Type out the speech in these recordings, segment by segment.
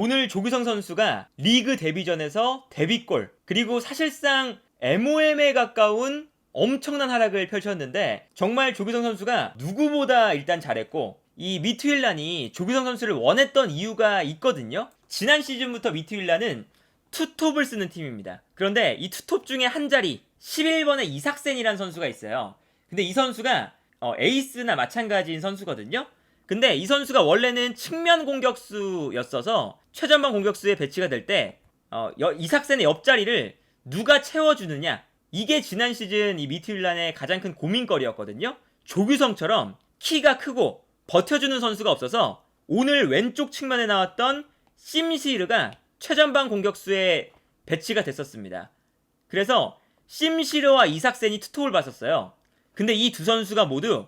오늘 조규성 선수가 리그 데뷔전에서 데뷔골 그리고 사실상 MOM에 가까운 엄청난 활약을 펼쳤는데 정말 조규성 선수가 누구보다 일단 잘했고 이 미투일란이 조규성 선수를 원했던 이유가 있거든요. 지난 시즌부터 미투일란은 투톱을 쓰는 팀입니다. 그런데 이 투톱 중에 한 자리 11번에 이삭센이라는 선수가 있어요. 근데 이 선수가 어, 에이스나 마찬가지인 선수거든요. 근데 이 선수가 원래는 측면 공격수였어서 최전방 공격수에 배치가 될 때 어, 여- 이삭센의 옆자리를 누가 채워주느냐 이게 지난 시즌 이 미트윌란의 가장 큰 고민거리였거든요. 조규성처럼 키가 크고 버텨주는 선수가 없어서 오늘 왼쪽 측면에 나왔던 심시르가 최전방 공격수에 배치가 됐었습니다. 그래서 심시르와 이삭센이 투톱을 봤었어요. 근데 이 두 선수가 모두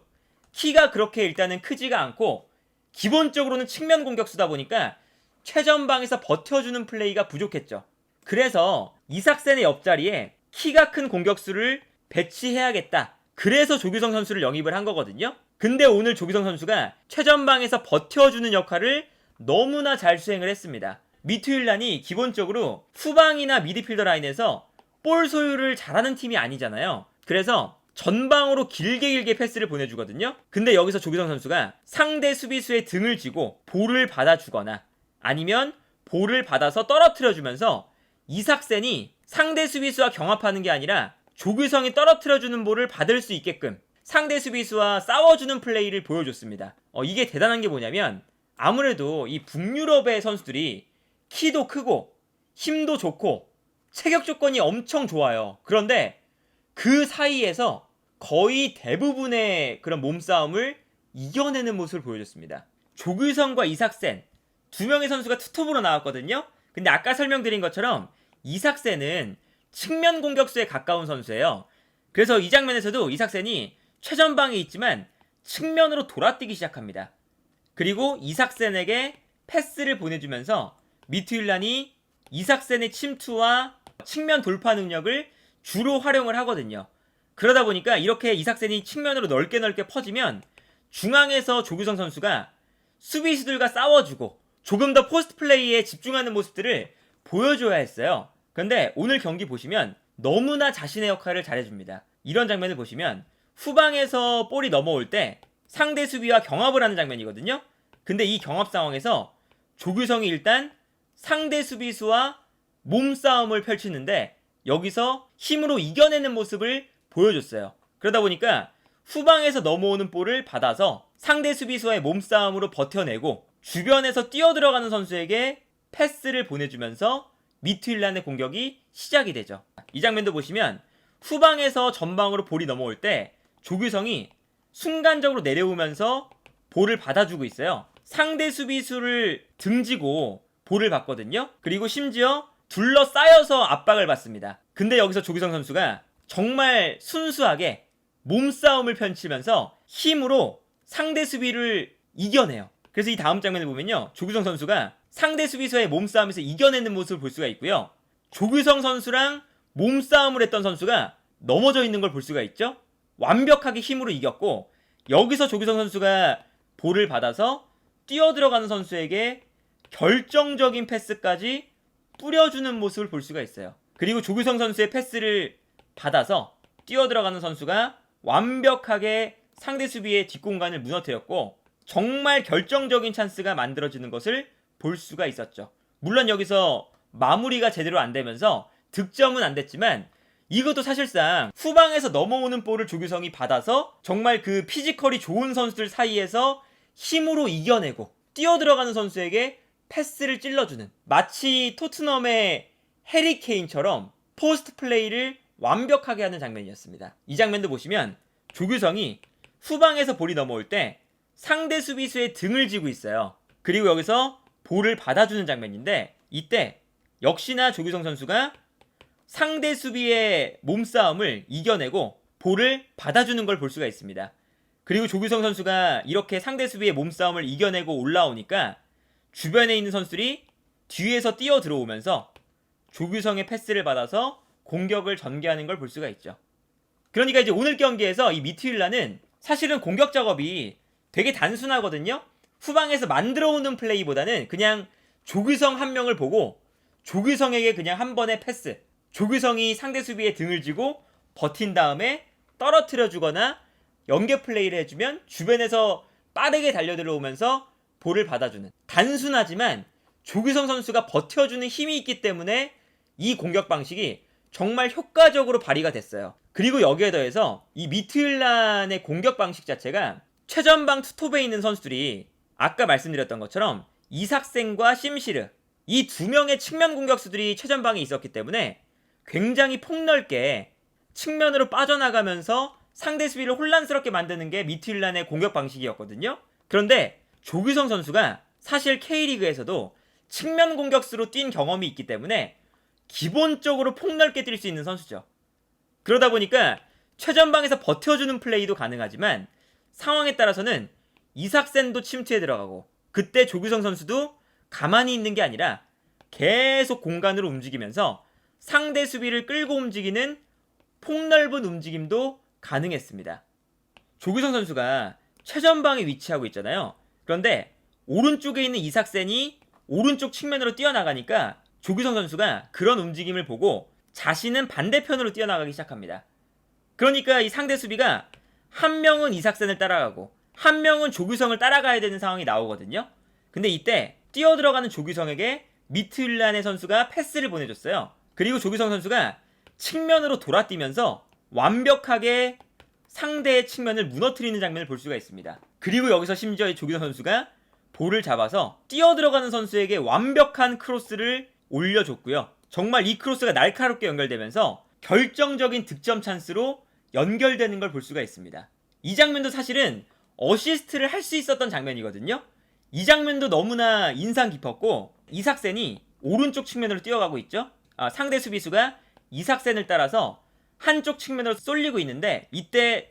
키가 그렇게 일단은 크지가 않고 기본적으로는 측면 공격수다 보니까 최전방에서 버텨주는 플레이가 부족했죠. 그래서 이삭센의 옆자리에 키가 큰 공격수를 배치해야겠다. 그래서 조규성 선수를 영입을 한 거거든요. 근데 오늘 조규성 선수가 최전방에서 버텨주는 역할을 너무나 잘 수행을 했습니다. 미투일란이 기본적으로 후방이나 미드필더 라인에서 볼 소유를 잘하는 팀이 아니잖아요. 그래서 전방으로 길게 길게 패스를 보내주거든요. 근데 여기서 조규성 선수가 상대 수비수의 등을 쥐고 볼을 받아주거나 아니면 볼을 받아서 떨어뜨려주면서 이삭센이 상대 수비수와 경합하는 게 아니라 조규성이 떨어뜨려주는 볼을 받을 수 있게끔 상대 수비수와 싸워주는 플레이를 보여줬습니다. 어, 이게 대단한 게 뭐냐면 아무래도 이 북유럽의 선수들이 키도 크고 힘도 좋고 체격 조건이 엄청 좋아요. 그런데 그 사이에서 거의 대부분의 그런 몸싸움을 이겨내는 모습을 보여줬습니다. 조규성과 이삭센 두 명의 선수가 투톱으로 나왔거든요. 근데 아까 설명드린 것처럼 이삭센은 측면 공격수에 가까운 선수예요. 그래서 이 장면에서도 이삭센이 최전방에 있지만 측면으로 돌아뛰기 시작합니다. 그리고 이삭센에게 패스를 보내주면서 미트윌란이 이삭센의 침투와 측면 돌파 능력을 주로 활용을 하거든요. 그러다 보니까 이렇게 이삭센이 측면으로 넓게 넓게 퍼지면 중앙에서 조규성 선수가 수비수들과 싸워주고 조금 더 포스트 플레이에 집중하는 모습들을 보여줘야 했어요. 근데 오늘 경기 보시면 너무나 자신의 역할을 잘해줍니다. 이런 장면을 보시면 후방에서 볼이 넘어올 때 상대 수비와 경합을 하는 장면이거든요. 근데 이 경합 상황에서 조규성이 일단 상대 수비수와 몸싸움을 펼치는데 여기서 힘으로 이겨내는 모습을 보여줬어요. 그러다 보니까 후방에서 넘어오는 볼을 받아서 상대 수비수와의 몸싸움으로 버텨내고 주변에서 뛰어들어가는 선수에게 패스를 보내주면서 미트윌란의 공격이 시작이 되죠. 이 장면도 보시면 후방에서 전방으로 볼이 넘어올 때 조규성이 순간적으로 내려오면서 볼을 받아주고 있어요. 상대 수비수를 등지고 볼을 받거든요. 그리고 심지어 둘러싸여서 압박을 받습니다. 근데 여기서 조규성 선수가 정말 순수하게 몸싸움을 펼치면서 힘으로 상대 수비를 이겨내요. 그래서 이 다음 장면을 보면요. 조규성 선수가 상대 수비수의 몸싸움에서 이겨내는 모습을 볼 수가 있고요. 조규성 선수랑 몸싸움을 했던 선수가 넘어져 있는 걸 볼 수가 있죠. 완벽하게 힘으로 이겼고 여기서 조규성 선수가 볼을 받아서 뛰어 들어가는 선수에게 결정적인 패스까지 뿌려주는 모습을 볼 수가 있어요. 그리고 조규성 선수의 패스를 받아서 뛰어 들어가는 선수가 완벽하게 상대 수비의 뒷공간을 무너뜨렸고 정말 결정적인 찬스가 만들어지는 것을 볼 수가 있었죠. 물론 여기서 마무리가 제대로 안 되면서 득점은 안 됐지만 이것도 사실상 후방에서 넘어오는 볼을 조규성이 받아서 정말 그 피지컬이 좋은 선수들 사이에서 힘으로 이겨내고 뛰어 들어가는 선수에게 패스를 찔러주는 마치 토트넘의 해리 케인처럼 포스트 플레이를 완벽하게 하는 장면이었습니다. 이 장면도 보시면 조규성이 후방에서 볼이 넘어올 때 상대 수비수의 등을 지고 있어요. 그리고 여기서 볼을 받아주는 장면인데 이때 역시나 조규성 선수가 상대 수비의 몸싸움을 이겨내고 볼을 받아주는 걸 볼 수가 있습니다. 그리고 조규성 선수가 이렇게 상대 수비의 몸싸움을 이겨내고 올라오니까 주변에 있는 선수들이 뒤에서 뛰어 들어오면서 조규성의 패스를 받아서 공격을 전개하는 걸 볼 수가 있죠. 그러니까 이제 오늘 경기에서 이 미트윌라는 사실은 공격 작업이 되게 단순하거든요. 후방에서 만들어 오는 플레이보다는 그냥 조규성 한 명을 보고 조규성에게 그냥 한 번의 패스. 조규성이 상대 수비에 등을 지고 버틴 다음에 떨어뜨려 주거나 연계 플레이를 해주면 주변에서 빠르게 달려들어오면서 볼을 받아주는 단순하지만 조규성 선수가 버텨주는 힘이 있기 때문에 이 공격 방식이 정말 효과적으로 발휘가 됐어요. 그리고 여기에 더해서 이 미트일란의 공격 방식 자체가 최전방 투톱에 있는 선수들이 아까 말씀드렸던 것처럼 이삭센과 심시르 이 두 명의 측면 공격수들이 최전방에 있었기 때문에 굉장히 폭넓게 측면으로 빠져나가면서 상대 수비를 혼란스럽게 만드는 게 미트일란의 공격 방식이었거든요. 그런데 조규성 선수가 사실 K리그에서도 측면 공격수로 뛴 경험이 있기 때문에 기본적으로 폭넓게 뛸 수 있는 선수죠. 그러다 보니까 최전방에서 버텨주는 플레이도 가능하지만 상황에 따라서는 이삭센도 침투에 들어가고 그때 조규성 선수도 가만히 있는 게 아니라 계속 공간으로 움직이면서 상대 수비를 끌고 움직이는 폭넓은 움직임도 가능했습니다. 조규성 선수가 최전방에 위치하고 있잖아요. 그런데 오른쪽에 있는 이삭센이 오른쪽 측면으로 뛰어나가니까 조규성 선수가 그런 움직임을 보고 자신은 반대편으로 뛰어나가기 시작합니다. 그러니까 이 상대 수비가 한 명은 이삭센을 따라가고 한 명은 조규성을 따라가야 되는 상황이 나오거든요. 근데 이때 뛰어 들어가는 조규성에게 미트윌란의 선수가 패스를 보내줬어요. 그리고 조규성 선수가 측면으로 돌아뛰면서 완벽하게 상대의 측면을 무너뜨리는 장면을 볼 수가 있습니다. 그리고 여기서 심지어 이 조규성 선수가 볼을 잡아서 뛰어 들어가는 선수에게 완벽한 크로스를 올려줬고요. 정말 이 크로스가 날카롭게 연결되면서 결정적인 득점 찬스로 연결되는 걸 볼 수가 있습니다. 이 장면도 사실은 어시스트를 할 수 있었던 장면이거든요. 이 장면도 너무나 인상 깊었고 이삭센이 오른쪽 측면으로 뛰어가고 있죠. 아, 상대 수비수가 이삭센을 따라서 한쪽 측면으로 쏠리고 있는데 이때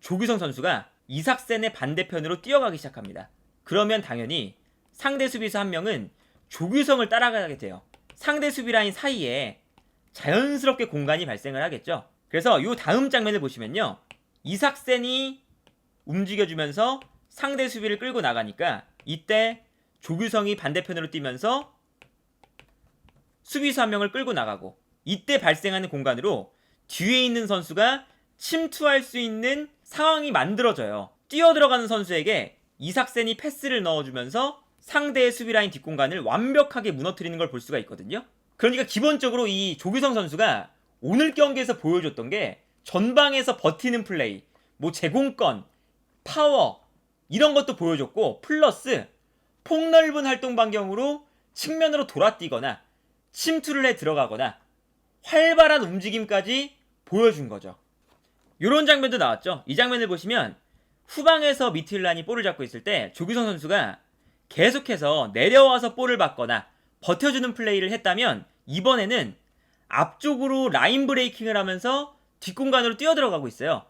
조규성 선수가 이삭센의 반대편으로 뛰어가기 시작합니다. 그러면 당연히 상대 수비수 한 명은 조규성을 따라가게 돼요. 상대 수비 라인 사이에 자연스럽게 공간이 발생을 하겠죠. 그래서 이 다음 장면을 보시면요. 이삭센이 움직여주면서 상대 수비를 끌고 나가니까 이때 조규성이 반대편으로 뛰면서 수비수 한 명을 끌고 나가고 이때 발생하는 공간으로 뒤에 있는 선수가 침투할 수 있는 상황이 만들어져요. 뛰어 들어가는 선수에게 이삭센이 패스를 넣어주면서 상대의 수비 라인 뒷공간을 완벽하게 무너뜨리는 걸 볼 수가 있거든요. 그러니까 기본적으로 이 조규성 선수가 오늘 경기에서 보여줬던 게 전방에서 버티는 플레이, 뭐 제공권, 파워 이런 것도 보여줬고 플러스 폭넓은 활동 반경으로 측면으로 돌아뛰거나 침투를 해 들어가거나 활발한 움직임까지 보여준 거죠. 이런 장면도 나왔죠. 이 장면을 보시면 후방에서 미틸란이 볼을 잡고 있을 때 조규성 선수가 계속해서 내려와서 볼을 받거나 버텨주는 플레이를 했다면 이번에는 앞쪽으로 라인 브레이킹을 하면서 뒷공간으로 뛰어들어가고 있어요.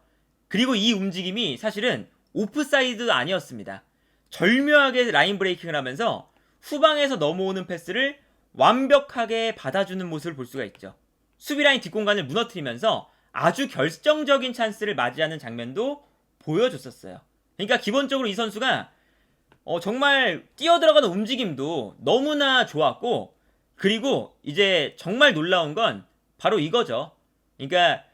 그리고 이 움직임이 사실은 오프사이드도 아니었습니다. 절묘하게 라인 브레이킹을 하면서 후방에서 넘어오는 패스를 완벽하게 받아주는 모습을 볼 수가 있죠. 수비 라인 뒷공간을 무너뜨리면서 아주 결정적인 찬스를 맞이하는 장면도 보여줬었어요. 그러니까 기본적으로 이 선수가 어, 정말 뛰어들어가는 움직임도 너무나 좋았고 그리고 이제 정말 놀라운 건 바로 이거죠. 그러니까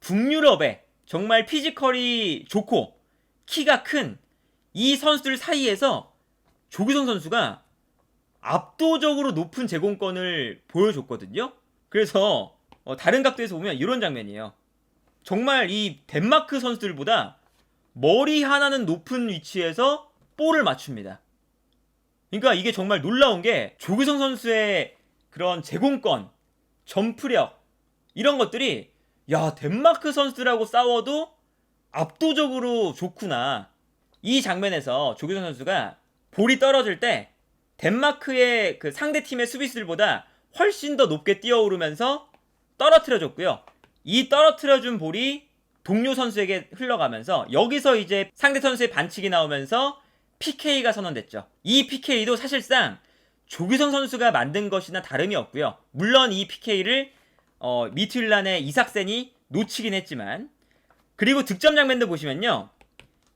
북유럽에 정말 피지컬이 좋고 키가 큰 이 선수들 사이에서 조규성 선수가 압도적으로 높은 제공권을 보여줬거든요. 그래서 어, 다른 각도에서 보면 이런 장면이에요. 정말 이 덴마크 선수들보다 머리 하나는 높은 위치에서 볼을 맞춥니다. 그러니까 이게 정말 놀라운 게 조규성 선수의 그런 제공권, 점프력 이런 것들이 야 덴마크 선수들하고 싸워도 압도적으로 좋구나. 이 장면에서 조규성 선수가 볼이 떨어질 때 덴마크의 그 상대 팀의 수비수들보다 훨씬 더 높게 뛰어오르면서 떨어뜨려줬고요. 이 떨어뜨려준 볼이 동료 선수에게 흘러가면서 여기서 이제 상대 선수의 반칙이 나오면서 PK가 선언됐죠. 이 PK도 사실상 조규성 선수가 만든 것이나 다름이 없고요. 물론 이 PK를 어, 미튠란의 이삭센이 놓치긴 했지만 그리고 득점 장면도 보시면요.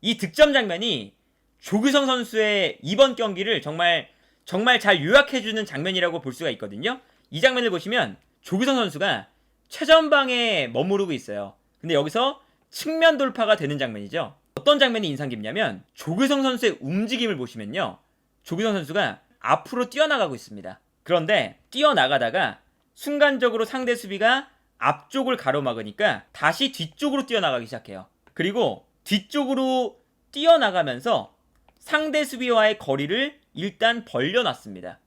이 득점 장면이 조규성 선수의 이번 경기를 정말 정말 잘 요약해주는 장면이라고 볼 수가 있거든요. 이 장면을 보시면 조규성 선수가 최전방에 머무르고 있어요. 근데 여기서 측면 돌파가 되는 장면이죠. 어떤 장면이 인상 깊냐면 조규성 선수의 움직임을 보시면요. 조규성 선수가 앞으로 뛰어나가고 있습니다. 그런데 뛰어나가다가 순간적으로 상대 수비가 앞쪽을 가로막으니까 다시 뒤쪽으로 뛰어나가기 시작해요. 그리고 뒤쪽으로 뛰어나가면서 상대 수비와의 거리를 일단 벌려놨습니다.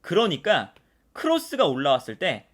그러니까 크로스가 올라왔을 때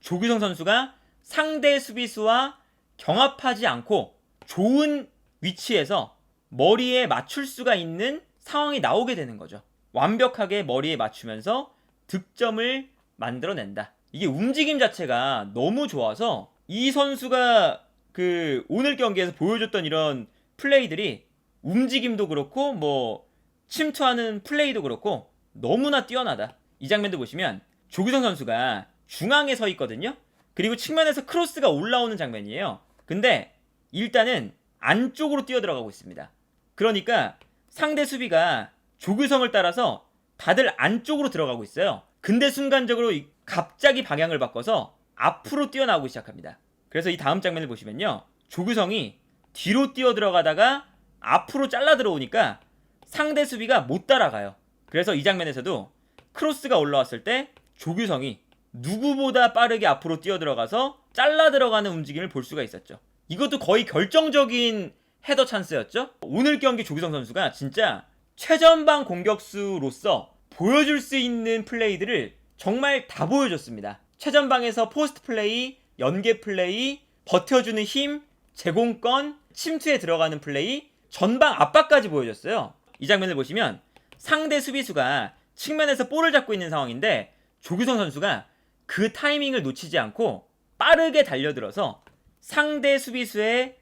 조규성 선수가 상대 수비수와 경합하지 않고 좋은 위치에서 머리에 맞출 수가 있는 상황이 나오게 되는 거죠. 완벽하게 머리에 맞추면서 득점을 만들어낸다. 이게 움직임 자체가 너무 좋아서 이 선수가 그 오늘 경기에서 보여줬던 이런 플레이들이 움직임도 그렇고 뭐 침투하는 플레이도 그렇고 너무나 뛰어나다. 이 장면도 보시면 조규성 선수가 중앙에 서 있거든요. 그리고 측면에서 크로스가 올라오는 장면이에요. 근데 일단은 안쪽으로 뛰어 들어가고 있습니다. 그러니까 상대 수비가 조규성을 따라서 다들 안쪽으로 들어가고 있어요. 근데 순간적으로 이- 갑자기 방향을 바꿔서 앞으로 뛰어나오기 시작합니다. 그래서 이 다음 장면을 보시면요. 조규성이 뒤로 뛰어 들어가다가 앞으로 잘라 들어오니까 상대 수비가 못 따라가요. 그래서 이 장면에서도 크로스가 올라왔을 때 조규성이 누구보다 빠르게 앞으로 뛰어 들어가서 잘라 들어가는 움직임을 볼 수가 있었죠. 이것도 거의 결정적인 헤더 찬스였죠. 오늘 경기 조규성 선수가 진짜 최전방 공격수로서 보여줄 수 있는 플레이들을 정말 다 보여줬습니다. 최전방에서 포스트 플레이, 연계 플레이, 버텨주는 힘, 제공권, 침투에 들어가는 플레이, 전방 압박까지 보여줬어요. 이 장면을 보시면 상대 수비수가 측면에서 볼을 잡고 있는 상황인데 조규성 선수가 그 타이밍을 놓치지 않고 빠르게 달려들어서 상대 수비수의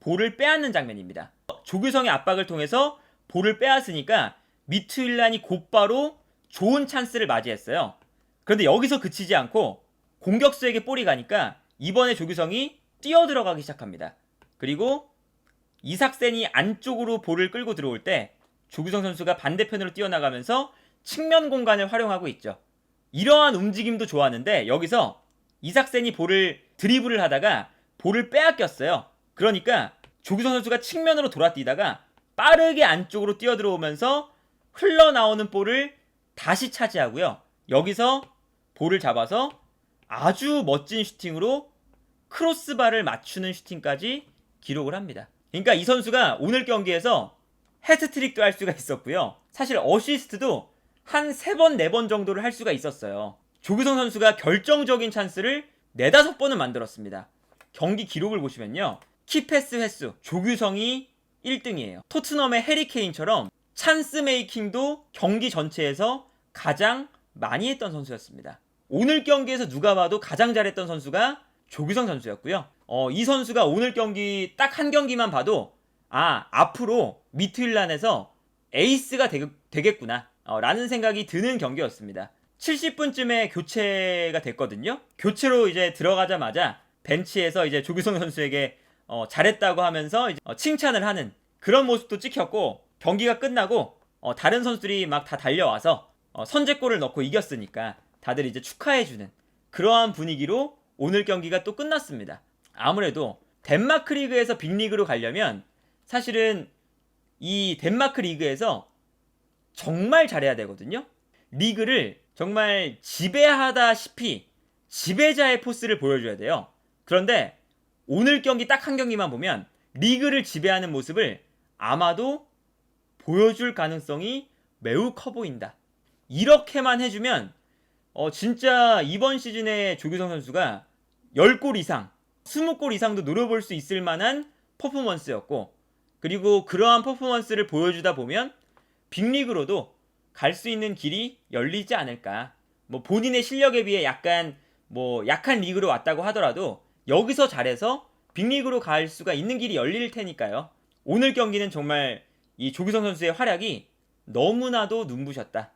볼을 빼앗는 장면입니다. 조규성의 압박을 통해서 볼을 빼앗으니까 미투일란이 곧바로 좋은 찬스를 맞이했어요. 그런데 여기서 그치지 않고 공격수에게 볼이 가니까 이번에 조규성이 뛰어 들어가기 시작합니다. 그리고 이삭센이 안쪽으로 볼을 끌고 들어올 때 조규성 선수가 반대편으로 뛰어나가면서 측면 공간을 활용하고 있죠. 이러한 움직임도 좋았는데 여기서 이삭센이 볼을 드리블을 하다가 볼을 빼앗겼어요. 그러니까 조규성 선수가 측면으로 돌아뛰다가 빠르게 안쪽으로 뛰어 들어오면서 흘러나오는 볼을 다시 차지하고요. 여기서 볼을 잡아서 아주 멋진 슈팅으로 크로스바를 맞추는 슈팅까지 기록을 합니다. 그러니까 이 선수가 오늘 경기에서 헤트트릭도 할 수가 있었고요. 사실 어시스트도 한 세 번, 네 번 정도를 할 수가 있었어요. 조규성 선수가 결정적인 찬스를 네다섯 번은 만들었습니다. 경기 기록을 보시면요. 키패스 횟수, 조규성이 1등이에요. 토트넘의 해리케인처럼 찬스 메이킹도 경기 전체에서 가장 많이 했던 선수였습니다. 오늘 경기에서 누가 봐도 가장 잘했던 선수가 조규성 선수였고요. 어, 이 선수가 오늘 경기 딱 한 경기만 봐도 아 앞으로 미트윌란에서 에이스가 되, 되겠 구나 어, 라는 생각이 드는 경기였습니다. 70분쯤에 교체가 됐거든요. 교체로 이제 들어가자마자 벤치에서 이제 조규성 선수에게 어, 잘했다고 하면서 어, 칭찬을 하는 그런 모습도 찍혔고 경기가 끝나고 어, 다른 선수들이 막 다 달려와서 어, 선제골을 넣고 이겼으니까 다들 이제 축하해주는 그러한 분위기로 오늘 경기가 또 끝났습니다. 아무래도 덴마크 리그에서 빅리그로 가려면 사실은 이 덴마크 리그에서 정말 잘해야 되거든요. 리그를 정말 지배하다시피 지배자의 포스를 보여줘야 돼요. 그런데 오늘 경기 딱 한 경기만 보면 리그를 지배하는 모습을 아마도 보여줄 가능성이 매우 커 보인다. 이렇게만 해주면 어 진짜 이번 시즌에 조규성 선수가 10골 이상, 20골 이상도 노려볼 수 있을 만한 퍼포먼스였고 그리고 그러한 퍼포먼스를 보여주다 보면 빅리그로도 갈 수 있는 길이 열리지 않을까. 뭐 본인의 실력에 비해 약간 뭐 약한 리그로 왔다고 하더라도 여기서 잘해서 빅리그로 갈 수가 있는 길이 열릴 테니까요. 오늘 경기는 정말 이 조규성 선수의 활약이 너무나도 눈부셨다.